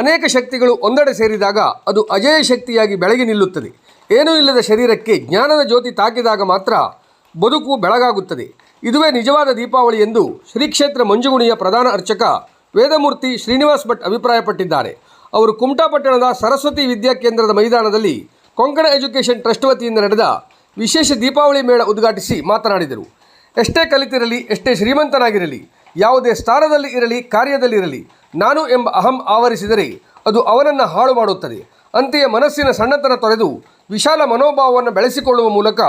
ಅನೇಕ ಶಕ್ತಿಗಳು ಒಂದೆಡೆ ಸೇರಿದಾಗ ಅದು ಅಜೇಯ ಶಕ್ತಿಯಾಗಿ ಬೆಳಗಿ ನಿಲ್ಲುತ್ತದೆ. ಏನೂ ಇಲ್ಲದ ಶರೀರಕ್ಕೆ ಜ್ಞಾನದ ಜ್ಯೋತಿ ತಾಕಿದಾಗ ಮಾತ್ರ ಬದುಕು ಬೆಳಗಾಗುತ್ತದೆ. ಇದುವೇ ನಿಜವಾದ ದೀಪಾವಳಿ ಎಂದು ಶ್ರೀಕ್ಷೇತ್ರ ಮಂಜುಗುಣಿಯ ಪ್ರಧಾನ ಅರ್ಚಕ ವೇದಮೂರ್ತಿ ಶ್ರೀನಿವಾಸ್ ಭಟ್ ಅಭಿಪ್ರಾಯಪಟ್ಟಿದ್ದಾರೆ. ಅವರು ಕುಮಟಾಪಟ್ಟಣದ ಸರಸ್ವತಿ ವಿದ್ಯಾ ಕೇಂದ್ರದ ಮೈದಾನದಲ್ಲಿ ಕೊಂಕಣ ಎಜುಕೇಷನ್ ಟ್ರಸ್ಟ್ ವತಿಯಿಂದ ನಡೆದ ವಿಶೇಷ ದೀಪಾವಳಿ ಮೇಳ ಉದ್ಘಾಟಿಸಿ ಮಾತನಾಡಿದರು. ಎಷ್ಟೇ ಕಲಿತಿರಲಿ, ಎಷ್ಟೇ ಶ್ರೀಮಂತನಾಗಿರಲಿ ಯಾವುದೇ ಸ್ಥಾನದಲ್ಲಿ ಇರಲಿ ಕಾರ್ಯದಲ್ಲಿರಲಿ ನಾನು ಎಂಬ ಅಹಂ ಆವರಿಸಿದರೆ ಅದು ಅವನನ್ನು ಹಾಳು ಮಾಡುತ್ತದೆ. ಅಂತೆಯೇ ಮನಸ್ಸಿನ ಸಣ್ಣತನ ತೊರೆದು ವಿಶಾಲ ಮನೋಭಾವವನ್ನು ಬೆಳೆಸಿಕೊಳ್ಳುವ ಮೂಲಕ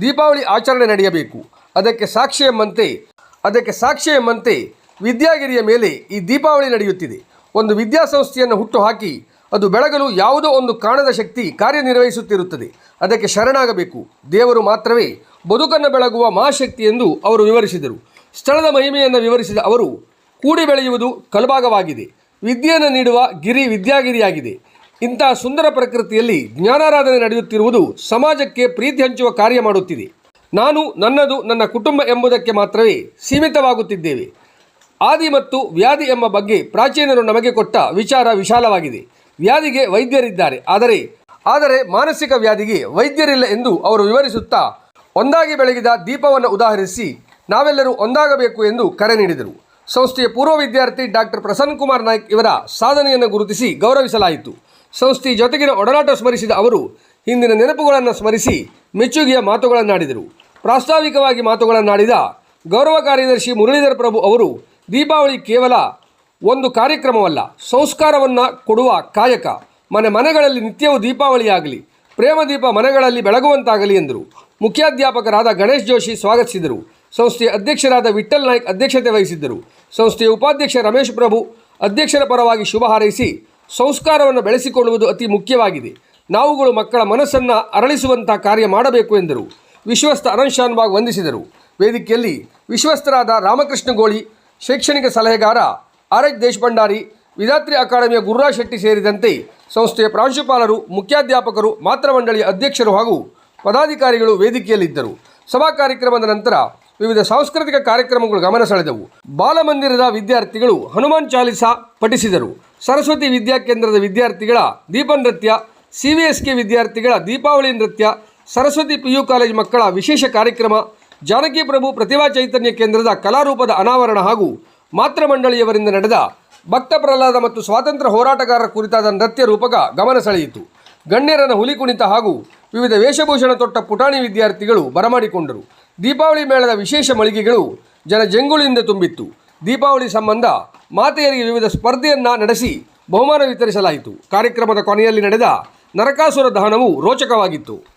ದೀಪಾವಳಿ ಆಚರಣೆ ನಡೆಯಬೇಕು. ಅದಕ್ಕೆ ಸಾಕ್ಷಿ ಎಂಬಂತೆ, ಅದಕ್ಕೆ ಸಾಕ್ಷಿ ಎಂಬಂತೆ ವಿದ್ಯಾಗಿರಿಯ ಮೇಲೆ ಈ ದೀಪಾವಳಿ ನಡೆಯುತ್ತಿದೆ. ಒಂದು ವಿದ್ಯಾಸಂಸ್ಥೆಯನ್ನು ಹುಟ್ಟುಹಾಕಿ ಅದು ಬೆಳಗಲು ಯಾವುದೋ ಒಂದು ಕಾಣದ ಶಕ್ತಿ ಕಾರ್ಯನಿರ್ವಹಿಸುತ್ತಿರುತ್ತದೆ. ಅದಕ್ಕೆ ಶರಣಾಗಬೇಕು. ದೇವರು ಮಾತ್ರವೇ ಬದುಕನ್ನು ಬೆಳಗುವ ಮಹಾಶಕ್ತಿ ಎಂದು ಅವರು ವಿವರಿಸಿದರು. ಸ್ಥಳದ ಮಹಿಮೆಯನ್ನು ವಿವರಿಸಿದ ಅವರು, ಕೂಡಿ ಬೆಳೆಯುವುದು ಕಲಭಾಗವಾಗಿದೆ ವಿದ್ಯೆಯನ್ನು ನೀಡುವ ಗಿರಿ ವಿದ್ಯಾಗಿರಿಯಾಗಿದೆ. ಇಂತಹ ಸುಂದರ ಪ್ರಕೃತಿಯಲ್ಲಿ ಜ್ಞಾನಾರಾಧನೆ ನಡೆಯುತ್ತಿರುವುದು ಸಮಾಜಕ್ಕೆ ಪ್ರೀತಿ ಹಂಚುವ ಕಾರ್ಯ ಮಾಡುತ್ತಿದೆ. ನಾನು ನನ್ನದು ನನ್ನ ಕುಟುಂಬ ಎಂಬುದಕ್ಕೆ ಮಾತ್ರವೇ ಸೀಮಿತವಾಗುತ್ತಿದ್ದೇವೆ. ಆದಿ ಮತ್ತು ವ್ಯಾಧಿ ಎಂಬ ಬಗ್ಗೆ ಪ್ರಾಚೀನರು ನಮಗೆ ಕೊಟ್ಟ ವಿಚಾರ ವಿಶಾಲವಾಗಿದೆ. ವ್ಯಾಧಿಗೆ ವೈದ್ಯರಿದ್ದಾರೆ. ಆದರೆ ಆದರೆ ಮಾನಸಿಕ ವ್ಯಾಧಿಗೆ ವೈದ್ಯರಿಲ್ಲ ಎಂದು ಅವರು ವಿವರಿಸುತ್ತಾ, ಒಂದಾಗಿ ಬೆಳಗಿದ ದೀಪವನ್ನು ಉದಾಹರಿಸಿ ನಾವೆಲ್ಲರೂ ಒಂದಾಗಬೇಕು ಎಂದು ಕರೆ ನೀಡಿದರು. ಸಂಸ್ಥೆಯ ಪೂರ್ವ ವಿದ್ಯಾರ್ಥಿ ಡಾಕ್ಟರ್ ಪ್ರಸನ್ನ ಕುಮಾರ್ ನಾಯ್ಕ್ ಇವರ ಸಾಧನೆಯನ್ನು ಗುರುತಿಸಿ ಗೌರವಿಸಲಾಯಿತು. ಸಂಸ್ಥೆಯ ಜೊತೆಗಿನ ಒಡನಾಟ ಸ್ಮರಿಸಿದ ಅವರು, ಹಿಂದಿನ ನೆನಪುಗಳನ್ನು ಸ್ಮರಿಸಿ ಮೆಚ್ಚುಗೆಯ ಮಾತುಗಳನ್ನಾಡಿದರು. ಪ್ರಾಸ್ತಾವಿಕವಾಗಿ ಮಾತುಗಳನ್ನಾಡಿದ ಗೌರವ ಕಾರ್ಯದರ್ಶಿ ಮುರಳೀಧರ ಪ್ರಭು ಅವರು, ದೀಪಾವಳಿ ಕೇವಲ ಒಂದು ಕಾರ್ಯಕ್ರಮವಲ್ಲ, ಸಂಸ್ಕಾರವನ್ನು ಕೊಡುವ ಕಾಯಕ. ಮನೆ ಮನೆಗಳಲ್ಲಿ ನಿತ್ಯವೂ ದೀಪಾವಳಿಯಾಗಲಿ ಪ್ರೇಮದೀಪ ಮನೆಗಳಲ್ಲಿ ಬೆಳಗುವಂತಾಗಲಿ ಎಂದರು. ಮುಖ್ಯಾಧ್ಯಾಪಕರಾದ ಗಣೇಶ್ ಜೋಶಿ ಸ್ವಾಗತಿಸಿದರು. ಸಂಸ್ಥೆಯ ಅಧ್ಯಕ್ಷರಾದ ವಿಠಲ್ ನಾಯ್ಕ್ ಅಧ್ಯಕ್ಷತೆ ವಹಿಸಿದ್ದರು. ಸಂಸ್ಥೆಯ ಉಪಾಧ್ಯಕ್ಷ ರಮೇಶ್ ಪ್ರಭು ಅಧ್ಯಕ್ಷರ ಪರವಾಗಿ ಶುಭ ಹಾರೈಸಿ ಸಂಸ್ಕಾರವನ್ನು ಬೆಳೆಸಿಕೊಳ್ಳುವುದು ಅತಿ ಮುಖ್ಯವಾಗಿದೆ. ನಾವುಗಳು ಮಕ್ಕಳ ಮನಸ್ಸನ್ನು ಅರಳಿಸುವಂಥ ಕಾರ್ಯ ಮಾಡಬೇಕು ಎಂದರು. ವಿಶ್ವಸ್ತ ಅನಂತ್ ಶಾನ್ಬಾಗ್ ವಂದಿಸಿದರು. ವೇದಿಕೆಯಲ್ಲಿ ವಿಶ್ವಸ್ತರಾದ ರಾಮಕೃಷ್ಣ ಗೋಳಿ, ಶೈಕ್ಷಣಿಕ ಸಲಹೆಗಾರ ಆರ್ ಎಚ್ ದೇಶಭಂಡಾರಿ ವಿದಾತ್ರಿ ಅಕಾಡೆಮಿಯ ಗುರುರಾಜ್ ಶೆಟ್ಟಿ ಸೇರಿದಂತೆ ಸಂಸ್ಥೆಯ ಪ್ರಾಂಶುಪಾಲರು, ಮುಖ್ಯಾಧ್ಯಾಪಕರು, ಮಾತೃಮಂಡಳಿಯ ಅಧ್ಯಕ್ಷರು ಹಾಗೂ ಪದಾಧಿಕಾರಿಗಳು ವೇದಿಕೆಯಲ್ಲಿದ್ದರು. ಸಭಾ ಕಾರ್ಯಕ್ರಮದ ನಂತರ ವಿವಿಧ ಸಾಂಸ್ಕೃತಿಕ ಕಾರ್ಯಕ್ರಮಗಳು ಗಮನ ಸೆಳೆದವು. ಬಾಲಮಂದಿರದ ವಿದ್ಯಾರ್ಥಿಗಳು ಹನುಮಾನ್ ಚಾಲಿಸಾ ಪಠಿಸಿದರು. ಸರಸ್ವತಿ ವಿದ್ಯಾಕೇಂದ್ರದ ವಿದ್ಯಾರ್ಥಿಗಳ ದೀಪ ನೃತ್ಯ, ಸಿ ವಿ ಎಸ್ ಕೆ ವಿದ್ಯಾರ್ಥಿಗಳ ದೀಪಾವಳಿ ನೃತ್ಯ, ಸರಸ್ವತಿ ಪಿ ಯು ಕಾಲೇಜ್ ಮಕ್ಕಳ ವಿಶೇಷ ಕಾರ್ಯಕ್ರಮ, ಜಾನಕಿ ಪ್ರಭು ಪ್ರತಿಭಾ ಚೈತನ್ಯ ಕೇಂದ್ರದ ಕಲಾರೂಪದ ಅನಾವರಣ ಹಾಗೂ ಮಾತೃಮಂಡಳಿಯವರಿಂದ ನಡೆದ ಭಕ್ತ ಪ್ರಹ್ಲಾದ ಮತ್ತು ಸ್ವಾತಂತ್ರ್ಯ ಹೋರಾಟಗಾರರ ಕುರಿತಾದ ನೃತ್ಯ ರೂಪಕ ಗಮನ ಸೆಳೆಯಿತು. ಗಣ್ಯರನ ಹುಲಿ ಕುಣಿತ ಹಾಗೂ ವಿವಿಧ ವೇಷಭೂಷಣ ತೊಟ್ಟ ಪುಟಾಣಿ ವಿದ್ಯಾರ್ಥಿಗಳು ಬರಮಾಡಿಕೊಂಡರು. ದೀಪಾವಳಿ ಮೇಳದ ವಿಶೇಷ ಮಳಿಗೆಗಳು ಜನ ಜಂಗುಳಿಯಿಂದ ತುಂಬಿತ್ತು. ದೀಪಾವಳಿ ಸಂಬಂಧ ಮಾತೆಯರಿಗೆ ವಿವಿಧ ಸ್ಪರ್ಧೆಯನ್ನ ನಡೆಸಿ ಬಹುಮಾನ ವಿತರಿಸಲಾಯಿತು. ಕಾರ್ಯಕ್ರಮದ ಕೊನೆಯಲ್ಲಿ ನಡೆದ ನರಕಾಸುರ ದಹನವು ರೋಚಕವಾಗಿತ್ತು.